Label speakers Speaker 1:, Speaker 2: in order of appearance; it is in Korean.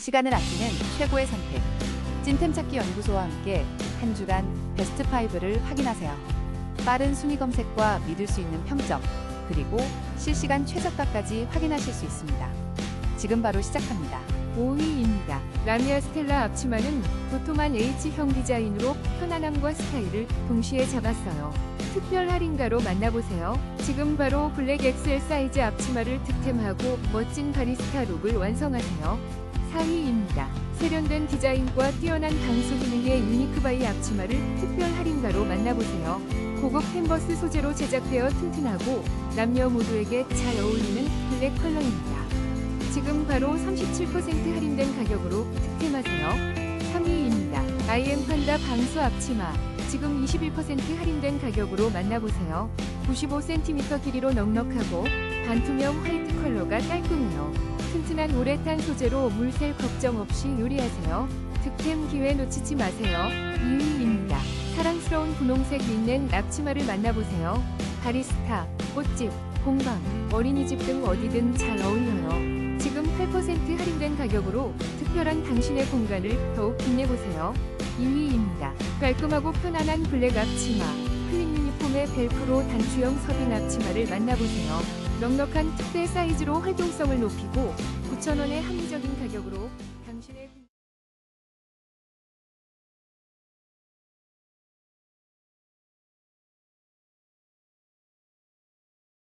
Speaker 1: 시간을 아끼는 최고의 선택. 찐템 찾기 연구소와 함께 한 주간 베스트 5를 확인하세요. 빠른 순위 검색과 믿을 수 있는 평점, 그리고 실시간 최저가까지 확인하실 수 있습니다. 지금 바로 시작합니다.
Speaker 2: 5위입니다. 라미아 스텔라 앞치마는 도톰한 H형 디자인으로 편안함과 스타일을 동시에 잡았어요. 특별 할인가로 만나보세요. 지금 바로 블랙 엑셀 사이즈 앞치마를 득템하고 멋진 바리스타 룩을 완성하세요. 4위입니다. 세련된 디자인과 뛰어난 방수 기능의 유니크바이 앞치마를 특별 할인가로 만나보세요. 고급 캔버스 소재로 제작되어 튼튼하고 남녀 모두에게 잘 어울리는 블랙 컬러입니다. 지금 바로 37% 할인된 가격으로 득템하세요. 3위입니다. IM 판다 방수 앞치마. 지금 21% 할인된 가격으로 만나보세요. 95cm 길이로 넉넉하고 반투명 화이트 컬러가 깔끔해요. 튼튼한 우레탄 소재로 물샐 걱정 없이 요리하세요. 득템 기회 놓치지 마세요. 2위입니다. 사랑스러운 분홍색 린넨 앞치마를 만나보세요. 바리스타, 꽃집, 공방, 어린이집 등 어디든 잘 어울려요. 지금 8% 할인된 가격으로 특별한 당신의 공간을 더욱 빛내보세요. 2위입니다. 깔끔하고 편안한 블랙 앞치마, 클린 유니폼의 벨크로 단추형 서빈 앞치마를 만나보세요. 넉넉한 특대 사이즈로 활동성을 높이고 9,000원의 합리적인 가격으로 당신의